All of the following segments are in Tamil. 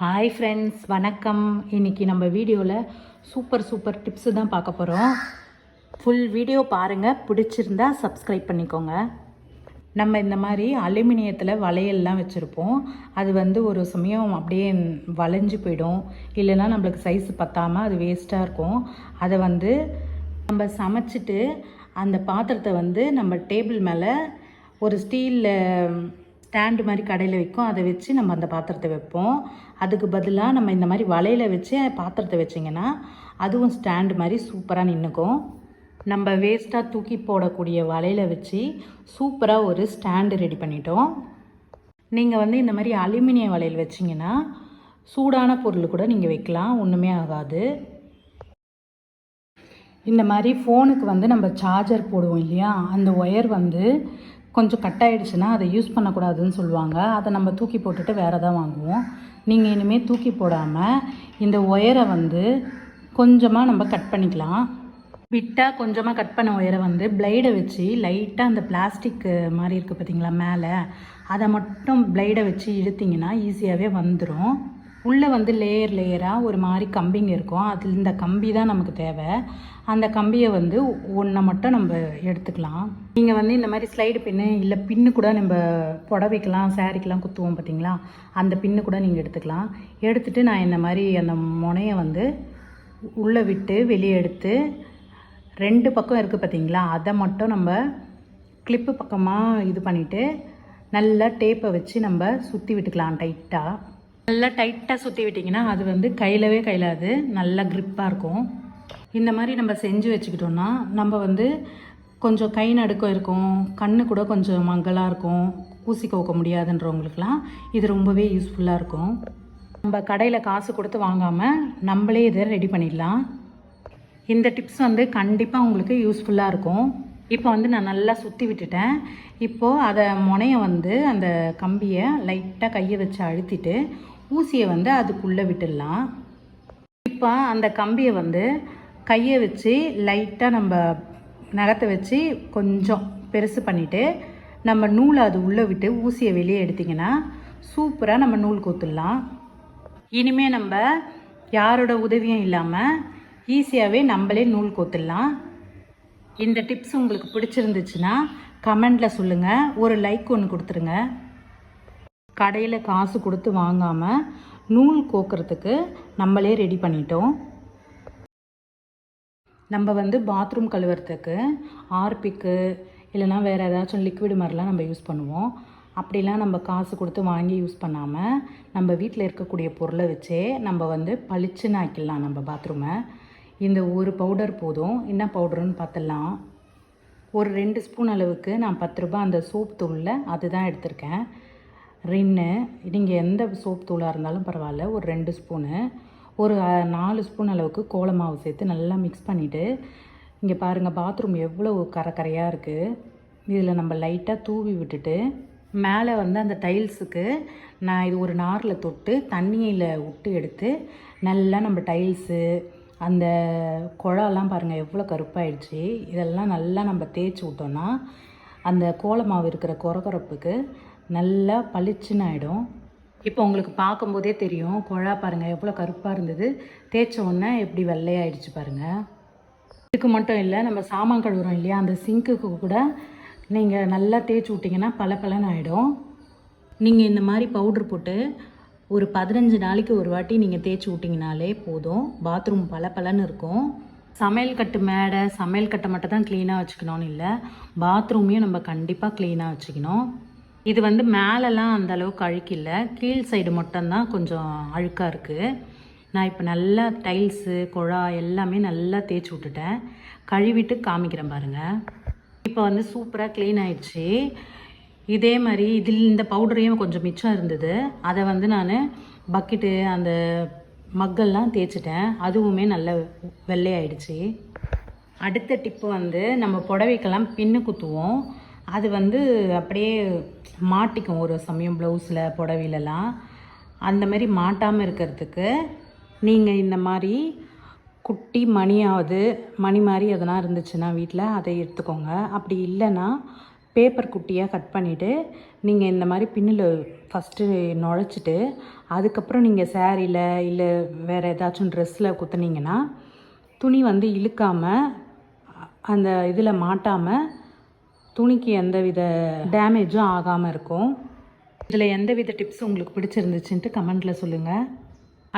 ஹாய் ஃப்ரெண்ட்ஸ் வணக்கம். இன்னைக்கு நம்ம வீடியோவில் சூப்பர் சூப்பர் டிப்ஸு தான் பார்க்க போகிறோம் ஃபுல் வீடியோ பாருங்கள் பிடிச்சிருந்தா சப்ஸ்கிரைப் பண்ணிக்கோங்க. நம்ம இந்த மாதிரி அலுமினியத்தில் வளையல்லாம் வச்சுருப்போம். அது வந்து ஒரு சமயம் அப்படியே வளைஞ்சு போயிடும். இல்லைன்னா நம்மளுக்கு சைஸ் பத்தாமல் அது வேஸ்ட்டாக இருக்கும். அதை வந்து நம்ம சமைச்சிட்டு அந்த பாத்திரத்தை வந்து நம்ம டேபிள் மேலே ஒரு ஸ்டீலில் ஸ்டாண்டு மாதிரி கடையில் வைக்கும். அதை வச்சு நம்ம அந்த பாத்திரத்தை வைப்போம். அதுக்கு பதிலாக நம்ம இந்த மாதிரி வலையில் வச்சு பாத்திரத்தை வச்சிங்கன்னா அதுவும் ஸ்டாண்டு மாதிரி சூப்பராக நின்றுக்கும் நம்ம வேஸ்ட்டாக தூக்கி போடக்கூடிய வலையில் வச்சு சூப்பராக ஒரு ஸ்டாண்டு ரெடி பண்ணிட்டோம். நீங்கள் வந்து இந்த மாதிரி அலுமினிய வலையில் வச்சிங்கன்னா சூடான பொருள் கூட நீங்கள் வைக்கலாம். ஒன்றுமே ஆகாது. இந்த மாதிரி ஃபோனுக்கு வந்து நம்ம சார்ஜர் போடுவோம் இல்லையா? அந்த ஒயர் வந்து கொஞ்சம் கட் ஆகிடுச்சுன்னா அதை யூஸ் பண்ணக்கூடாதுன்னு சொல்லுவாங்க. அதை நம்ம தூக்கி போட்டுட்டு வேறு தான் வாங்குவோம். நீங்கள் இனிமேல் தூக்கி போடாமல் இந்த ஒயரை வந்து கொஞ்சமாக நம்ம கட் பண்ணிக்கலாம். விட்டால் கொஞ்சமாக கட் பண்ண ஒயரை வந்து பிளைடை வச்சு லைட்டாக அந்த பிளாஸ்டிக் மாதிரி இருக்குது பார்த்தீங்களா மேலே அதை மட்டும் பிளைடை வச்சு இழுத்திங்கன்னா ஈஸியாகவே வந்துடும் உள்ளே வந்து லேயர் லேயராக ஒரு மாதிரி கம்பிங்க இருக்கும். அதில் இந்த கம்பி தான் நமக்கு தேவை. அந்த கம்பியை வந்து ஒன்றை மட்டும் நம்ம எடுத்துக்கலாம். நீங்கள் வந்து இந்த மாதிரி ஸ்லைடு பின்னு இல்லை பின்னு கூட நம்ம புடவைக்கெலாம் சாரிக்கெலாம் குத்துவோம் பார்த்தீங்களா அந்த பின்னு கூட நீங்கள் எடுத்துக்கலாம். எடுத்துகிட்டு நான் இந்த மாதிரி அந்த முனையை வந்து உள்ளே விட்டு வெளியே எடுத்து ரெண்டு பக்கம் இருக்குது பார்த்தீங்களா அதை மட்டும் நம்ம கிளிப்பு பக்கமாக இது பண்ணிவிட்டு நல்லா டேப்பை வச்சு நம்ம சுற்றி விட்டுக்கலாம் டைட்டாக நல்லா டைட்டாக சுற்றி விட்டிங்கன்னா அது வந்து கையிலவே கையிலாது. நல்லா க்ரிப்பாக இருக்கும். இந்த மாதிரி நம்ம செஞ்சு வச்சுக்கிட்டோம்னா நம்ம வந்து கொஞ்சம் கை நடுக்கம் இருக்கும். கண்ணு கூட கொஞ்சம் மங்கலாக இருக்கும். ஊசி கோக்க முடியாதுன்றவங்களுக்குலாம் இது ரொம்பவே யூஸ்ஃபுல்லாக இருக்கும். நம்ம கடையில் காசு கொடுத்து வாங்காமல் நம்மளே இதை ரெடி பண்ணிடலாம். இந்த டிப்ஸ் வந்து கண்டிப்பாக உங்களுக்கு யூஸ்ஃபுல்லாக இருக்கும். இப்போ வந்து நான் நல்லா சுற்றி விட்டுட்டேன். இப்போது அதை முனைய வந்து அந்த கம்பியை லைட்டாக கையை வச்சு அழுத்திட்டு ஊசியை வந்து அதுக்குள்ளே விட்டுடலாம். இப்போ அந்த கம்பியை வந்து கையை வச்சு லைட்டாக நம்ம நகத்தை வச்சு கொஞ்சம் பெருசு பண்ணிவிட்டு நம்ம நூலை அது உள்ளே விட்டு ஊசியை வெளியே எடுத்திங்கன்னா சூப்பராக நம்ம நூல் கோத்துடலாம். இனிமேல் நம்ம யாரோட உதவியும் இல்லாமல் ஈஸியாகவே நம்மளே நூல் கோத்துடலாம். இந்த டிப்ஸ் உங்களுக்கு பிடிச்சிருந்துச்சுன்னா கமெண்டில் சொல்லுங்கள் ஒரு லைக் ஒன்று கொடுத்துருங்க. கடையில் காசு கொடுத்து வாங்காமல் நூல் கோக்கிறதுக்கு நம்மளே ரெடி பண்ணிட்டோம். நம்ம வந்து பாத்ரூம் கழுவுறதுக்கு ஆர்பிக்கு இல்லைனா வேறு ஏதாச்சும் லிக்விட் மாதிரிலாம் நம்ம யூஸ் பண்ணுவோம். அப்படிலாம் நம்ம காசு கொடுத்து வாங்கி யூஸ் பண்ணாமல் நம்ம வீட்டில் இருக்கக்கூடிய பொருளை வச்சே நம்ம வந்து பளிச்சுன்னு ஆக்கிடலாம் நம்ம பாத்ரூமை இந்த ஒரு பவுடர் போதும். என்ன பவுடருன்னு பார்த்துடலாம். ஒரு ரெண்டு ஸ்பூன் அளவுக்கு நான் பத்து ரூபாய் அந்த சோப் தூளில் அதுதான் எடுத்திருக்கேன். ரின்னு நீங்கள் எந்த சோப் தூளாக இருந்தாலும் பரவாயில்ல ஒரு ரெண்டு ஸ்பூனு ஒரு நாலு ஸ்பூன் அளவுக்கு கோல மாவு சேர்த்து நல்லா மிக்ஸ் பண்ணிவிட்டு இங்கே பாருங்கள் பாத்ரூம் எவ்வளோ கரக்கரையாக இருக்குது இதில் நம்ம லைட்டாக தூவி விட்டுட்டு மேலே வந்து அந்த டைல்ஸுக்கு நான் இது ஒரு நாரில் தொட்டு தண்ணியில் விட்டு எடுத்து நல்லா நம்ம டைல்ஸு அந்த குழாலாம் பாருங்கள் எவ்வளோ கருப்பாயிடுச்சு. இதெல்லாம் நல்லா நம்ம தேய்ச்சி விட்டோன்னா அந்த கோலமாவு இருக்கிற குறகுறப்புக்கு நல்லா பளிச்சுன்னு ஆகிடும் இப்போ உங்களுக்கு பார்க்கும்போதே தெரியும் குழா பாருங்கள் எவ்வளோ கருப்பாக இருந்தது. தேய்ச்ச உடனே எப்படி வெள்ளையாயிடுச்சு பாருங்கள் இதுக்கு மட்டும் இல்லை நம்ம சாமான் கழுவுறோம் இல்லையா அந்த சிங்க்குக்கு கூட நீங்கள் நல்லா தேய்ச்சி விட்டிங்கன்னா பல பலன்னு ஆகிடும் நீங்கள் இந்த மாதிரி பவுட்ரு போட்டு ஒரு பதினஞ்சு நாளைக்கு ஒரு வாட்டி நீங்கள் தேய்ச்சி விட்டிங்கனாலே போதும். பாத்ரூம் பல பலன்னு இருக்கும். சமையல் கட்டு மேடை சமையல் கட்டை மட்டும் தான் க்ளீனாக வச்சுக்கணும்னு இல்லை பாத்ரூமையும் நம்ம கண்டிப்பாக க்ளீனாக வச்சுக்கணும். இது வந்து மேலெலாம் அந்த அளவுக்கு அழுக்கில்ல. கீழ் சைடு மட்டும்தான் கொஞ்சம் அழுக்காக இருக்குது நான் இப்போ நல்லா டைல்ஸு குழா எல்லாமே நல்லா தேய்ச்சி விட்டுட்டேன். கழுவிட்டு காமிக்கிறேன் பாருங்கள் இப்போ வந்து சூப்பராக க்ளீன் ஆயிடுச்சு. இதே மாதிரி இதில் இந்த பவுடரையும் கொஞ்சம் மிச்சம் இருந்தது. அதை வந்து நான் பக்கெட்டு அந்த மக்கள்லாம் தேய்ச்சிட்டேன். அதுவுமே நல்ல வெள்ளையாயிடுச்சு. அடுத்த டிப்பு வந்து நம்ம புடவைக்கெல்லாம் பின்னு குத்துவோம். அது வந்து அப்படியே மாட்டிக்கும் ஒரு சமயம் ப்ளவுஸில் புடவையிலலாம். அந்த மாதிரி மாட்டாமல் இருக்கிறதுக்கு நீங்கள் இந்த மாதிரி குட்டி மணியாவது மணி மாதிரி எதனா இருந்துச்சுன்னா வீட்டில் அதை எடுத்துக்கோங்க. அப்படி இல்லைன்னா பேப்பர் குட்டியாக கட் பண்ணிவிட்டு நீங்கள் இந்த மாதிரி பின்னில் ஃபஸ்ட்டு நுழைச்சிட்டு அதுக்கப்புறம் நீங்கள் சேரீயில் இல்லை வேறு ஏதாச்சும் ட்ரெஸ்ஸில் குத்துனீங்கன்னா துணி வந்து இழுக்காமல் அந்த இதில் மாட்டாமல் துணிக்கு எந்த வித டேமேஜும் ஆகாமல் இருக்கும். இதில் எந்த வித டிப்ஸ் உங்களுக்கு பிடிச்சிருந்துச்சுன்ட்டு கமெண்ட்டில் சொல்லுங்கள்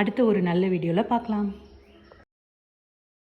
அடுத்து ஒரு நல்ல வீடியோவில் பார்க்கலாம்.